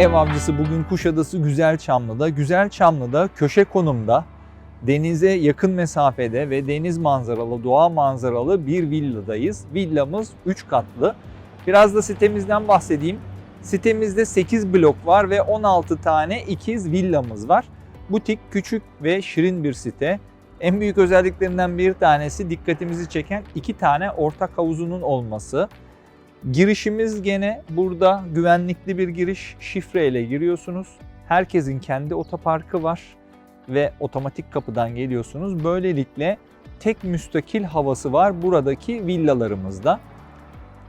Ev avcısı bugün Kuşadası Güzelçamlı'da. Güzelçamlı'da köşe konumda denize yakın mesafede ve deniz manzaralı, doğa manzaralı bir villadayız. Villamız 3 katlı. Biraz da sitemizden bahsedeyim. Sitemizde 8 blok var ve 16 tane ikiz villamız var. Butik, küçük ve şirin bir site. En büyük özelliklerinden bir tanesi dikkatimizi çeken iki tane ortak havuzunun olması. Girişimiz gene burada güvenlikli bir giriş. Şifreyle giriyorsunuz. Herkesin kendi otoparkı var ve otomatik kapıdan geliyorsunuz. Böylelikle tek müstakil havası var buradaki villalarımızda.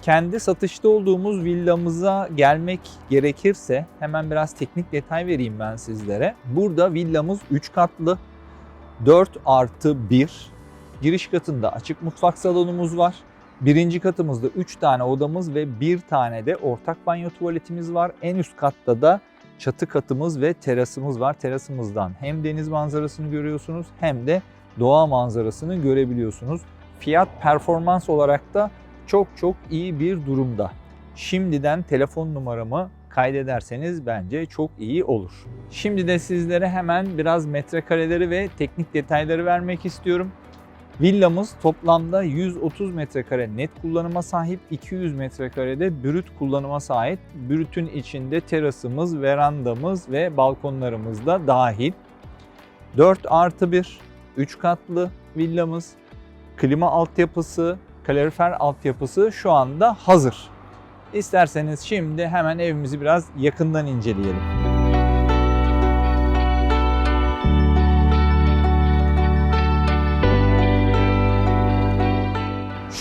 Kendi satışta olduğumuz villamıza gelmek gerekirse hemen biraz teknik detay vereyim ben sizlere. Burada villamız 3 katlı, 4 artı 1. Giriş katında açık mutfak salonumuz var. Birinci katımızda 3 tane odamız ve bir tane de ortak banyo tuvaletimiz var. En üst katta da çatı katımız ve terasımız var. Terasımızdan hem deniz manzarasını görüyorsunuz hem de doğa manzarasını görebiliyorsunuz. Fiyat performans olarak da çok çok iyi bir durumda. Şimdiden telefon numaramı kaydederseniz bence çok iyi olur. Şimdi de sizlere hemen biraz metrekareleri ve teknik detayları vermek istiyorum. Villamız toplamda 130 metrekare net kullanıma sahip, 200 metrekarede brüt kullanıma sahip. Brütün içinde terasımız, verandamız ve balkonlarımız da dahil. 4 artı 1, 3 katlı villamız, klima altyapısı, kalorifer altyapısı şu anda hazır. İsterseniz şimdi hemen evimizi biraz yakından inceleyelim.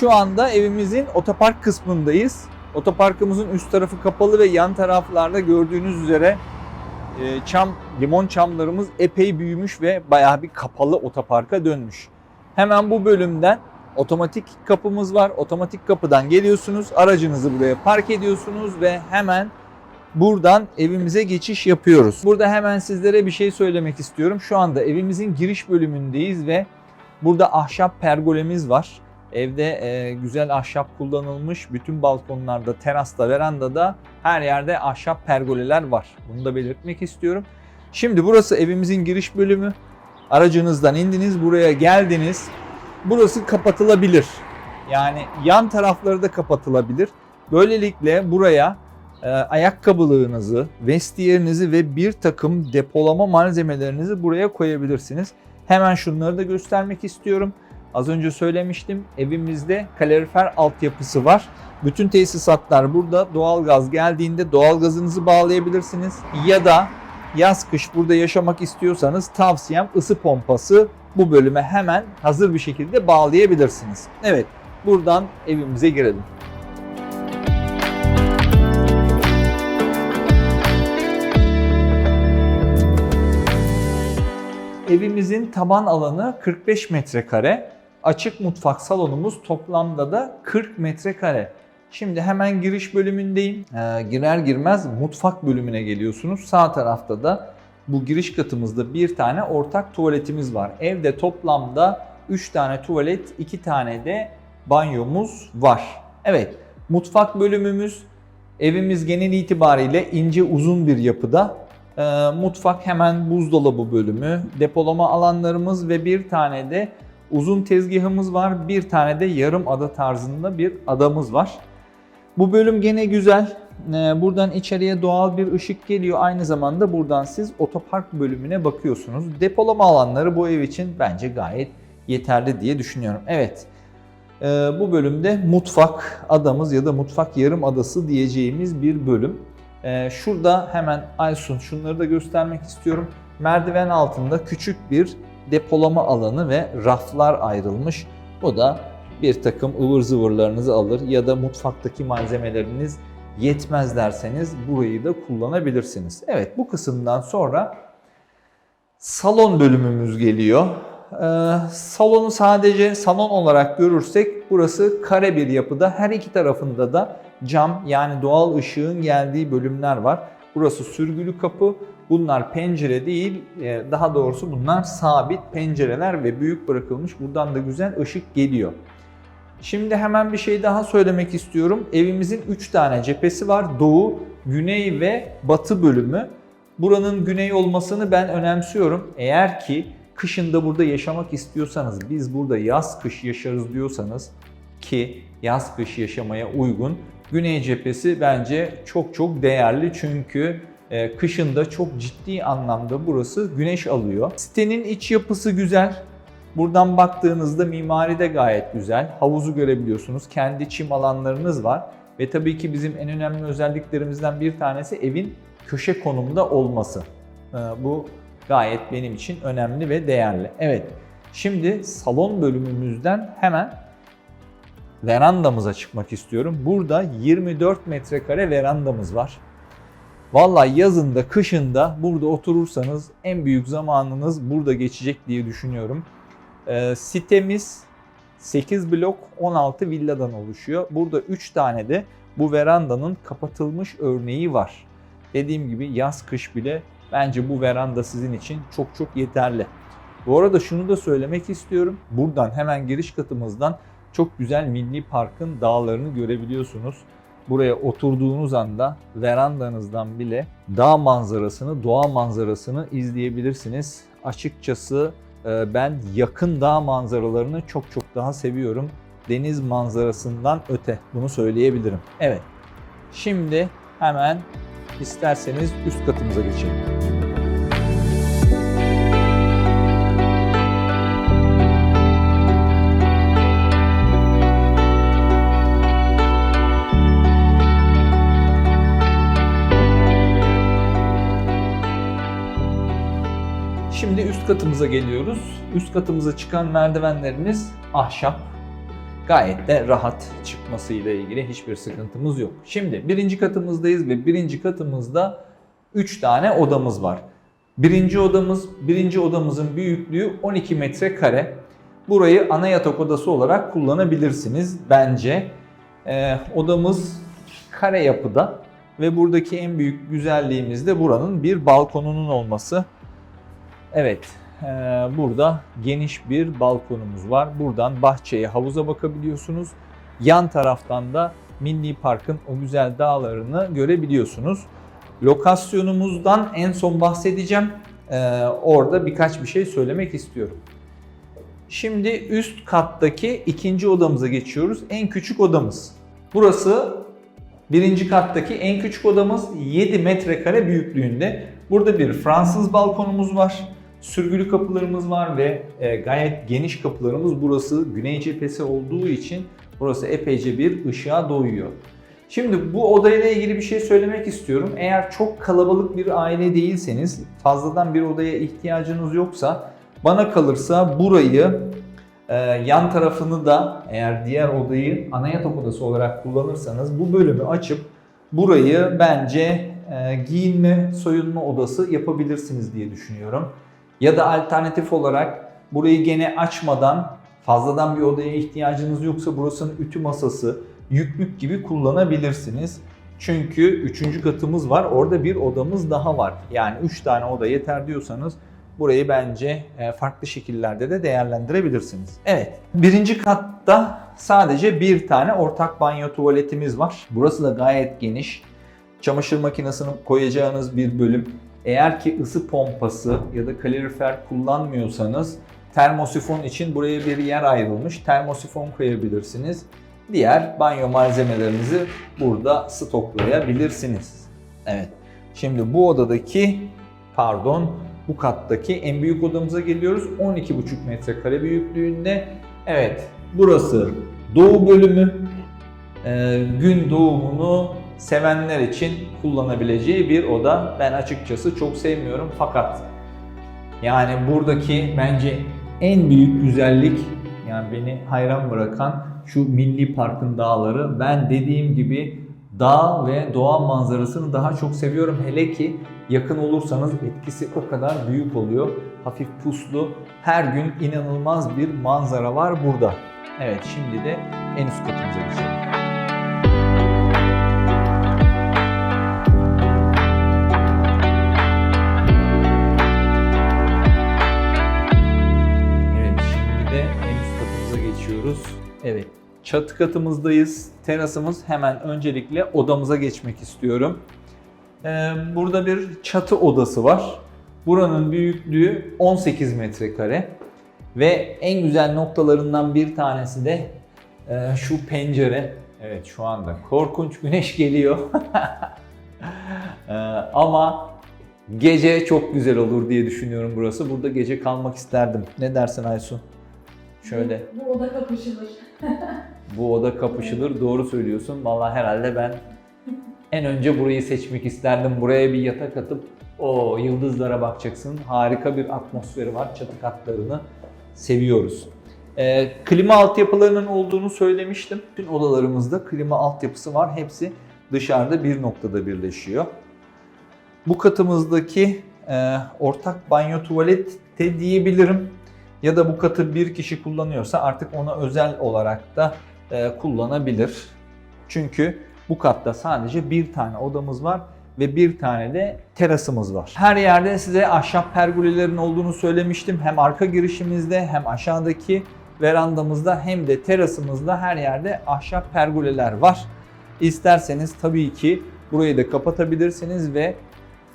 Şu anda evimizin otopark kısmındayız. Otoparkımızın üst tarafı kapalı ve yan taraflarda gördüğünüz üzere e, çam, limon çamlarımız epey büyümüş ve bayağı bir kapalı otoparka dönmüş. Hemen bu bölümden otomatik kapımız var. Otomatik kapıdan geliyorsunuz, aracınızı buraya park ediyorsunuz ve hemen buradan evimize geçiş yapıyoruz. Burada hemen sizlere bir şey söylemek istiyorum. Şu anda evimizin giriş bölümündeyiz ve burada ahşap pergolemiz var. Evde e, güzel ahşap kullanılmış. Bütün balkonlarda, terasta, verandada her yerde ahşap pergoleler var. Bunu da belirtmek istiyorum. Şimdi burası evimizin giriş bölümü. Aracınızdan indiniz, buraya geldiniz. Burası kapatılabilir. Yani yan tarafları da kapatılabilir. Böylelikle buraya e, ayakkabılığınızı, vestiyerinizi ve bir takım depolama malzemelerinizi buraya koyabilirsiniz. Hemen şunları da göstermek istiyorum. Az önce söylemiştim evimizde kalorifer altyapısı var. Bütün tesisatlar burada. Doğalgaz geldiğinde doğalgazınızı bağlayabilirsiniz. Ya da yaz kış burada yaşamak istiyorsanız tavsiyem ısı pompası bu bölüme hemen hazır bir şekilde bağlayabilirsiniz. Evet buradan evimize girelim. Evimizin taban alanı 45 metrekare. Açık mutfak salonumuz toplamda da 40 metrekare. Şimdi hemen giriş bölümündeyim. Ee, girer girmez mutfak bölümüne geliyorsunuz. Sağ tarafta da bu giriş katımızda bir tane ortak tuvaletimiz var. Evde toplamda 3 tane tuvalet, 2 tane de banyomuz var. Evet, mutfak bölümümüz evimiz genel itibariyle ince uzun bir yapıda. Ee, mutfak hemen buzdolabı bölümü, depolama alanlarımız ve bir tane de uzun tezgahımız var. Bir tane de yarım ada tarzında bir adamız var. Bu bölüm gene güzel. Ee, Buradan içeriye doğal bir ışık geliyor. Aynı zamanda buradan siz otopark bölümüne bakıyorsunuz. Depolama alanları bu ev için bence gayet yeterli diye düşünüyorum. Evet. Ee, Bu bölümde mutfak adamız ya da mutfak yarım adası diyeceğimiz bir bölüm. Ee, Şurada hemen Aysun şunları da göstermek istiyorum. Merdiven altında küçük bir depolama alanı ve raflar ayrılmış. Bu da bir takım ıvır zıvırlarınızı alır ya da mutfaktaki malzemeleriniz yetmez derseniz burayı da kullanabilirsiniz. Evet bu kısımdan sonra salon bölümümüz geliyor. Ee, salonu sadece salon olarak görürsek burası kare bir yapıda. Her iki tarafında da cam yani doğal ışığın geldiği bölümler var. Burası sürgülü kapı. Bunlar pencere değil, e, daha doğrusu bunlar sabit pencereler ve büyük bırakılmış. Buradan da güzel ışık geliyor. Şimdi hemen bir şey daha söylemek istiyorum. Evimizin 3 tane cephesi var. Doğu, güney ve batı bölümü. Buranın güney olmasını ben önemsiyorum. Eğer ki kışında burada yaşamak istiyorsanız, biz burada yaz kış yaşarız diyorsanız ki yaz kış yaşamaya uygun güney cephesi bence çok çok değerli çünkü e, kışında çok ciddi anlamda burası güneş alıyor. Sitenin iç yapısı güzel. Buradan baktığınızda mimari de gayet güzel. Havuzu görebiliyorsunuz. Kendi çim alanlarınız var. Ve tabii ki bizim en önemli özelliklerimizden bir tanesi evin köşe konumda olması. Ee, Bu gayet benim için önemli ve değerli. Evet, şimdi salon bölümümüzden hemen verandamıza çıkmak istiyorum. Burada 24 metrekare verandamız var. Vallahi yazında, kışında burada oturursanız en büyük zamanınız burada geçecek diye düşünüyorum. Ee, sitemiz 8 blok 16 villadan oluşuyor. Burada 3 tane de bu verandanın kapatılmış örneği var. Dediğim gibi yaz kış bile bence bu veranda sizin için çok çok yeterli. Bu arada şunu da söylemek istiyorum. Buradan hemen giriş katımızdan çok güzel Milli Park'ın dağlarını görebiliyorsunuz. Buraya oturduğunuz anda verandanızdan bile dağ manzarasını, doğa manzarasını izleyebilirsiniz. Açıkçası e, ben yakın dağ manzaralarını çok çok daha seviyorum. Deniz manzarasından öte bunu söyleyebilirim. Evet. Şimdi hemen isterseniz üst katımıza geçelim. Üst katımıza geliyoruz. Üst katımıza çıkan merdivenlerimiz ahşap. Gayet de rahat çıkmasıyla ilgili hiçbir sıkıntımız yok. Şimdi birinci katımızdayız ve birinci katımızda 3 tane odamız var. Birinci odamız, birinci odamızın büyüklüğü 12 metrekare. Burayı ana yatak odası olarak kullanabilirsiniz bence. Ee, odamız kare yapıda ve buradaki en büyük güzelliğimiz de buranın bir balkonunun olması. Evet, burada geniş bir balkonumuz var. Buradan bahçeye, havuza bakabiliyorsunuz. Yan taraftan da Milli Park'ın o güzel dağlarını görebiliyorsunuz. Lokasyonumuzdan en son bahsedeceğim. Eee, orada birkaç bir şey söylemek istiyorum. Şimdi üst kattaki ikinci odamıza geçiyoruz. En küçük odamız. Burası birinci kattaki en küçük odamız 7 metrekare büyüklüğünde. Burada bir Fransız balkonumuz var. Sürgülü kapılarımız var ve e, gayet geniş kapılarımız. Burası güney cephesi olduğu için burası epeyce bir ışığa doyuyor. Şimdi bu odayla ilgili bir şey söylemek istiyorum. Eğer çok kalabalık bir aile değilseniz, fazladan bir odaya ihtiyacınız yoksa bana kalırsa burayı e, yan tarafını da eğer diğer odayı ana yatak odası olarak kullanırsanız bu bölümü açıp burayı bence e, giyinme, soyunma odası yapabilirsiniz diye düşünüyorum. Ya da alternatif olarak burayı gene açmadan fazladan bir odaya ihtiyacınız yoksa burasının ütü masası, yüklük gibi kullanabilirsiniz. Çünkü üçüncü katımız var. Orada bir odamız daha var. Yani 3 tane oda yeter diyorsanız burayı bence e, farklı şekillerde de değerlendirebilirsiniz. Evet. Birinci katta sadece bir tane ortak banyo tuvaletimiz var. Burası da gayet geniş. Çamaşır makinesini koyacağınız bir bölüm. Eğer ki ısı pompası ya da kalorifer kullanmıyorsanız termosifon için buraya bir yer ayrılmış. Termosifon koyabilirsiniz. Diğer banyo malzemelerinizi burada stoklayabilirsiniz. Evet. Şimdi bu odadaki pardon bu kattaki en büyük odamıza geliyoruz. 12,5 metrekare büyüklüğünde. Evet burası doğu bölümü. Ee, gün doğumunu sevenler için kullanabileceği bir oda. Ben açıkçası çok sevmiyorum fakat yani buradaki bence en büyük güzellik yani beni hayran bırakan şu Milli Park'ın dağları. Ben dediğim gibi dağ ve doğa manzarasını daha çok seviyorum. Hele ki yakın olursanız etkisi o kadar büyük oluyor. Hafif puslu. Her gün inanılmaz bir manzara var burada. Evet şimdi de en üst katımıza geçelim. Evet çatı katımızdayız. Terasımız hemen öncelikle odamıza geçmek istiyorum. Ee, burada bir çatı odası var. Buranın büyüklüğü 18 metrekare. Ve en güzel noktalarından bir tanesi de e, şu pencere. Evet şu anda korkunç güneş geliyor. Ee, ama gece çok güzel olur diye düşünüyorum burası. Burada gece kalmak isterdim. Ne dersin Aysun? Şöyle Bu oda kapışılır. bu oda kapışılır. Doğru söylüyorsun. Vallahi herhalde ben en önce burayı seçmek isterdim. Buraya bir yatak atıp o yıldızlara bakacaksın. Harika bir atmosferi var. Çatı katlarını seviyoruz. Ee, klima altyapılarının olduğunu söylemiştim. Bütün odalarımızda klima altyapısı var. Hepsi dışarıda bir noktada birleşiyor. Bu katımızdaki e, ortak banyo tuvalet de diyebilirim. Ya da bu katı bir kişi kullanıyorsa artık ona özel olarak da e, kullanabilir. Çünkü bu katta sadece bir tane odamız var ve bir tane de terasımız var. Her yerde size ahşap pergolelerin olduğunu söylemiştim. Hem arka girişimizde hem aşağıdaki verandamızda hem de terasımızda her yerde ahşap pergoleler var. İsterseniz tabii ki burayı da kapatabilirsiniz ve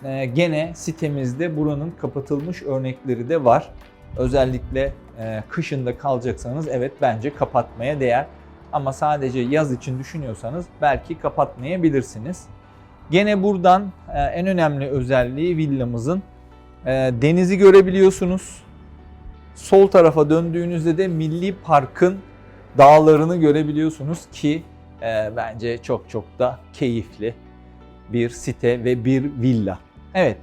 e, gene sitemizde buranın kapatılmış örnekleri de var. Özellikle e, kışında kalacaksanız evet bence kapatmaya değer. Ama sadece yaz için düşünüyorsanız belki kapatmayabilirsiniz. Gene buradan e, en önemli özelliği villamızın e, denizi görebiliyorsunuz. Sol tarafa döndüğünüzde de Milli Park'ın dağlarını görebiliyorsunuz ki e, bence çok çok da keyifli bir site ve bir villa. Evet.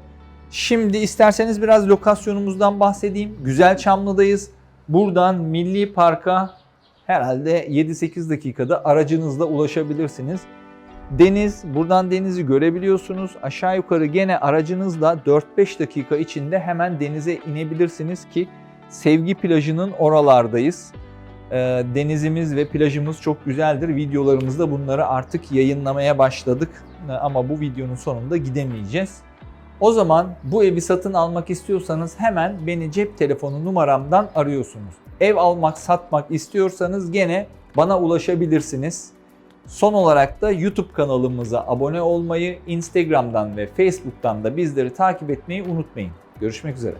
Şimdi isterseniz biraz lokasyonumuzdan bahsedeyim. Güzel Çamlı'dayız. Buradan Milli Park'a herhalde 7-8 dakikada aracınızla ulaşabilirsiniz. Deniz, buradan denizi görebiliyorsunuz. Aşağı yukarı gene aracınızla 4-5 dakika içinde hemen denize inebilirsiniz ki Sevgi plajının oralardayız. Ee, denizimiz ve plajımız çok güzeldir. Videolarımızda bunları artık yayınlamaya başladık. Ee, Ama bu videonun sonunda gidemeyeceğiz. O zaman bu evi satın almak istiyorsanız hemen beni cep telefonu numaramdan arıyorsunuz. Ev almak, satmak istiyorsanız gene bana ulaşabilirsiniz. Son olarak da YouTube kanalımıza abone olmayı, Instagram'dan ve Facebook'tan da bizleri takip etmeyi unutmayın. Görüşmek üzere.